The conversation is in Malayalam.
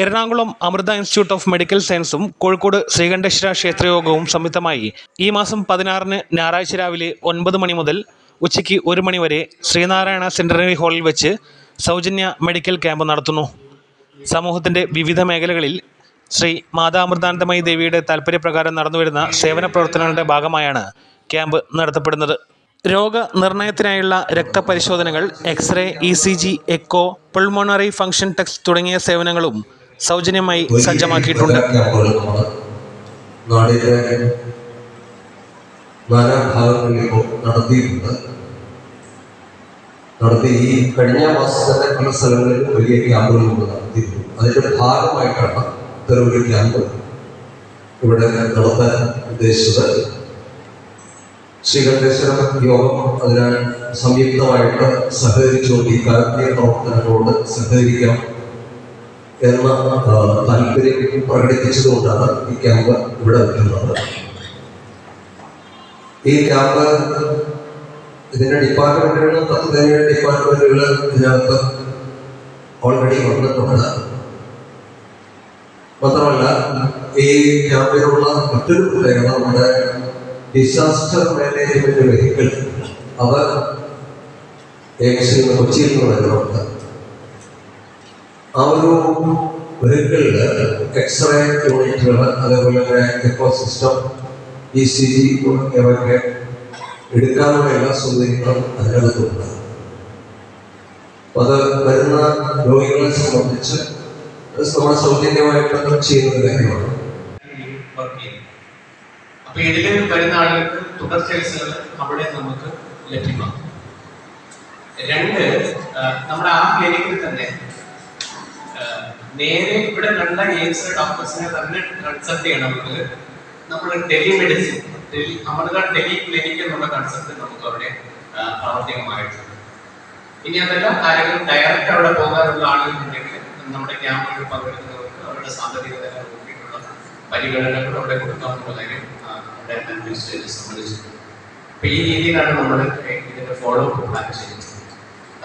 Ernakulam Amrita institute of medical സയൻസും കോഴിക്കോട് ശ്രീകണ്ഠേശ്വര ക്ഷേത്രയോഗവും സംയുക്തമായി ഈ മാസം പതിനാറിന് ഞായറാഴ്ച രാവിലെ ഒൻപത് മണി മുതൽ ഉച്ചയ്ക്ക് ഒരു മണി വരെ ശ്രീനാരായണ സെന്ററിനറി ഹാളിൽ വെച്ച് സൗജന്യ മെഡിക്കൽ ക്യാമ്പ് നടത്തുന്നു. സമൂഹത്തിന്റെ വിവിധ മേഖലകളിൽ ശ്രീ മാതാമൃതാനന്ദമയി ദേവിയുടെ താൽപ്പര്യപ്രകാരം നടന്നുവരുന്ന സേവന പ്രവർത്തനങ്ങളുടെ ഭാഗമായാണ് ക്യാമ്പ് നടത്തപ്പെടുന്നത്. രോഗ രോഗനിർണയത്തിനായുള്ള രക്തപരിശോധനകൾ X ray E C G echo pulmonary function test തുടങ്ങിയ സേവനങ്ങളും സൗജന്യമായി സജ്ജമാക്കിയിട്ടുണ്ട്. നടത്തി ഈ കഴിഞ്ഞ മാസത്തെ പല സ്ഥലങ്ങളിൽ വലിയ ക്യാമ്പുകൾ നടത്തിയിരുന്നു അതിന്റെ ഭാഗമായിട്ടാണ് ഇത്തരം ക്യാമ്പ് ഇവിടെ നടത്താൻ ഉദ്ദേശിച്ചത്. ശ്രീകണ്ഠേശ്വര യോഗം അതിനാൽ സംയുക്തമായിട്ട് സഹകരിച്ചുകൊണ്ട് ഈ കാരുണ്യ പ്രവർത്തനങ്ങളോട് സഹകരിക്കാം. എന്ന താല്പര്യം പ്രകടിപ്പിച്ചതുകൊണ്ടാണ് ഈ ക്യാമ്പ് ഇവിടെ വെക്കുന്നത് ഈ ക്യാമ്പ് ഇതിന്റെ ഡിപ്പാർട്ട്മെന്റുകൾ പത്ത് പതിനേഴ് ഡിപ്പാർട്ട്മെന്റുകൾ ഇതിനകത്ത് ഓൾറെഡി വന്നിട്ടുണ്ട്. മാത്രമല്ല ഈ ക്യാമ്പിനുള്ള മറ്റൊരു പ്രത്യേകത നമ്മുടെ ഡിസാസ്റ്റർ മാനേജ്മെന്റ് വെഹിക്കിൾ അവർ ഏകദേശം കൊച്ചിയിൽ നിന്ന് വരുന്നുണ്ട്. ആ ഒരു വെഹിക്കിളിൽ എക്സ്റേ യൂണിറ്റുകൾ അതേപോലെ തന്നെ echo system E C G തുടങ്ങിയവയൊക്കെ എടുക്കാനുള്ള എല്ലാ സൗകര്യങ്ങളും അതിനകത്തുണ്ട് അത് വരുന്ന രോഗികളെ സംബന്ധിച്ച് നമ്മൾ സൗജന്യമായിട്ട് ചെയ്യുന്ന കാര്യമാണ്. അപ്പൊ ഇതിൽ വരുന്ന ആളുകൾക്ക് തുടർ ചികിത്സകൾ അവിടെ നമുക്ക് ലഭ്യമാകും. രണ്ട് നമ്മുടെ ആ ക്ലിനിക്കിൽ തന്നെ നേരെ ഇവിടെ കണ്ട എയിംസ് ഡോക്ടേഴ്സിനെ തന്നെ കൺസൾട്ട് ചെയ്യണം നമുക്ക്. നമ്മൾ ടെലിമെഡിസിൻ ടെലി നമ്മുടെ ടെലി ക്ലിനിക് എന്നുള്ള കൺസെപ്റ്റ് നമുക്ക് അവിടെ പ്രാവർത്തികമായിട്ടുണ്ട്. ഇനി അതല്ല ആരെങ്കിലും ഡയറക്റ്റ് അവിടെ പോകാനുള്ള ആളുകളുണ്ടെങ്കിൽ നമ്മുടെ ക്യാമ്പുകളിൽ പങ്കെടുക്കുന്നവർക്ക് അവരുടെ സാമ്പത്തികത നോക്കിയിട്ടുള്ള പരിഗണനകൾ അവിടെ സംബന്ധിച്ചിട്ടുണ്ട് നമ്മുടെ സമ്മതിച്ചിട്ടുണ്ട് അപ്പൊ ഈ രീതിയിലാണ് നമ്മൾ ഇതിന്റെ ഫോളോ അപ്പ് പ്ലാൻ ചെയ്യുന്നത്.